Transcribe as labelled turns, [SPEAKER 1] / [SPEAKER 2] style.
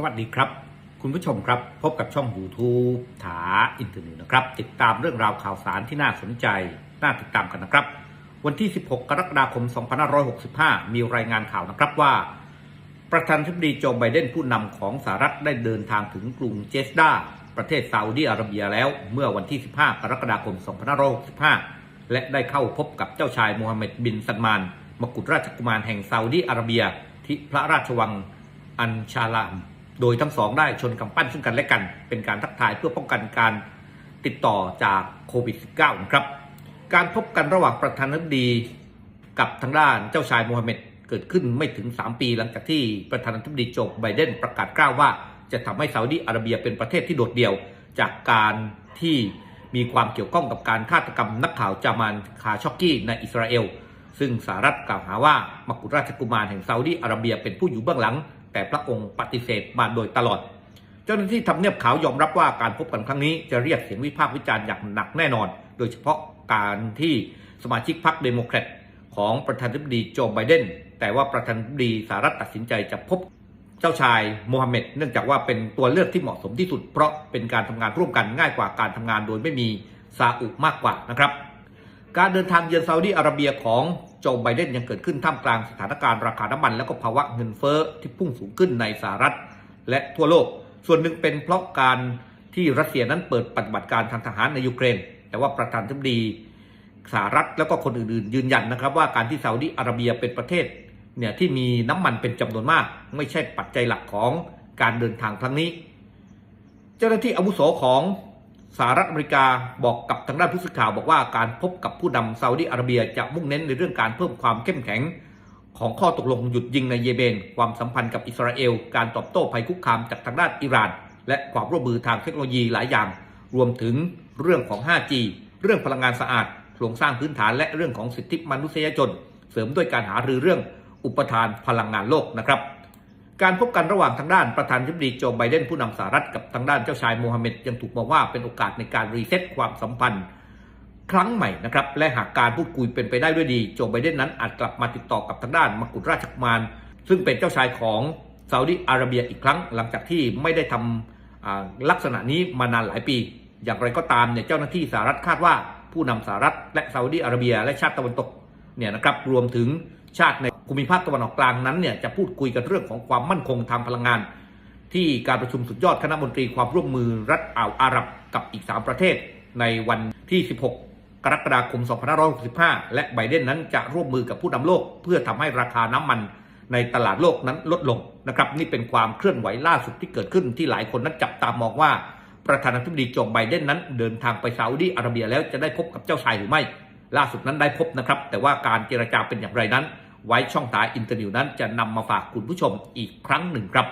[SPEAKER 1] สวัสดีครับ คุณผู้ชมครับ พบกับช่อง YouTube ถาอินเทอร์เน็ตนะครับ ติดตามเรื่องราวข่าวสารที่น่าสนใจ น่าติดตามกันนะครับ วันที่ 16 กรกฎาคม 2565 มีรายงานข่าวนะครับว่า ประธานาธิบดีโจไบเดนผู้นำของสหรัฐได้เดินทางถึงกรุงเจสดาประเทศซาอุดีอาระเบียแล้วเมื่อวันที่ 15 กรกฎาคม 2565 และได้เข้าพบกับเจ้าชายโมฮัมหม็ดบินซันมาน มกุฎราชกุมารแห่งซาอุดีอาระเบียที่พระราชวังอันชาลาม โดยทั้งสองได้ชนกำปั้นซึ่งกันและกัน เป็นการทักทายเพื่อป้องกันการติดต่อจากโควิด -19 นะครับ การพบกันระหว่างประธานาธิบดีกับทางด้านเจ้าชายโมฮัมเหม็ดเกิดขึ้นไม่ถึง 3 ปีหลังจากที่ประธานาธิบดีโจไบเดนประกาศกล้าวว่าจะทำให้ซาอุดีอาระเบียเป็นประเทศที่โดดเดี่ยว จากการที่มีความเกี่ยวข้องกับการฆาตกรรมนักข่าวจามานคาช็อกกี้ในอิสราเอล ซึ่งสหรัฐกล่าวหาว่ามกุฎราชกุมารแห่งซาอุดีอาระเบียเป็นผู้อยู่เบื้องหลัง แต่พระองค์ปฏิเสธมาโดยตลอด เจ้าหน้าที่ทำเนียบขาวยอมรับว่าการพบกันครั้งนี้จะเรียกเสียงวิพากษ์วิจารณ์อย่างหนักแน่นอน โดยเฉพาะการที่สมาชิกพรรคเดโมแครตของประธานาธิบดีโจไบเดนแต่ว่าประธานาธิบดีสหรัฐตัดสินใจจะพบเจ้าชายโมฮัมเหม็ดเนื่องจากว่าเป็นตัวเลือกที่เหมาะสมที่สุด เพราะเป็นการทำงานร่วมกันง่ายกว่าการทำงานโดยไม่มีซาอุมากกว่านะครับ การเดินทางเยือนซาอุดีอาระเบียของโจไบเดนยังเกิดขึ้นท่ามกลางสถานการณ์ราคาน้ำมัน และก็ภาวะเงินเฟ้อที่พุ่งสูงขึ้นในสหรัฐ และทั่วโลก ส่วนหนึ่งเป็นเพราะการที่รัสเซียนั้นเปิดปฏิบัติการทางทหารในยูเครน แต่ว่าประธานาธิบดีสหรัฐแล้วก็คนอื่นๆ ยืนยันนะครับ ว่าการที่ซาอุดีอาระเบียเป็นประเทศเนี่ยที่มีน้ำมันเป็นจำนวนมาก ไม่ใช่ปัจจัยหลักของการเดินทางครั้งนี้ เจ้าหน้าที่อาวุโสของ สหรัฐอเมริกาบอกกับทางด้านผู้สื่อข่าวบอกว่าการพบกับผู้นำซาอุดีอาระเบียจะมุ่งเน้นในเรื่องการเพิ่มความเข้มแข็ง ของข้อตกลงหยุดยิงในเยเมนความสัมพันธ์กับอิสราเอล การตอบโต้ภัยคุกคามจากทางด้านอิหร่าน และความร่วมมือทางเทคโนโลยีหลายอย่าง รวมถึงเรื่องของ 5G เรื่องพลังงานสะอาดโครงสร้างพื้นฐานและเรื่องของสิทธิมนุษยชน เสริมด้วยการหารือเรื่องอุปทานพลังงานโลกนะครับ การพบกันระหว่างทางด้านประธานาธิบดีโจไบเดนผู้นำสหรัฐกับทางด้านเจ้าชายโมฮัมเหม็ดยังถูกมองว่าเป็นโอกาสในการรีเซ็ตความสัมพันธ์ ครั้งใหม่นะครับ และหากการพูดคุยเป็นไปได้ด้วยดี โจไบเดนนั้นอาจกลับมาติดต่อกับทางด้านมกุฎราชกุมารซึ่งเป็นเจ้าชายของซาอุดิอาระเบียอีกครั้งหลังจากที่ไม่ได้ทำอ่าลักษณะนี้มานานหลายปี อย่างไรก็ตามเนี่ยเจ้าหน้าที่สหรัฐคาดว่าผู้นำสหรัฐและซาอุดิอาระเบีย และชาติตะวันตกเนี่ยนะครับรวมถึงชาติใน ภูมิภาคตะวันออกกลางนั้นเนี่ยจะพูดคุยกันเรื่องของความมั่นคงทางพลังงาน ที่การประชุมสุดยอดคณะมนตรีความร่วมมือรัฐอ่าวอาหรับกับอีก 3 ประเทศ ในวันที่ 16 กรกฎาคม 2565 และไบเดนนั้นจะร่วมมือกับผู้นำโลก เพื่อทำให้ราคาน้ำมันในตลาดโลกนั้นลดลงนะครับนี่เป็นความเคลื่อนไหวล่าสุดที่เกิดขึ้นที่หลายคนนั้นจับตามองว่าประธานาธิบดีโจไบเดนนั้นเดินทางไปซาอุดีอาระเบียแล้วจะได้พบกับเจ้าชายหรือไม่ ล่าสุดนั้นได้พบนะครับ แต่ว่าการเจรจาเป็นอย่างไรนั้น ไว้ช่องตาอินเตอร์นิวนั้นจะนำมาฝากคุณผู้ชมอีกครั้งหนึ่งครับ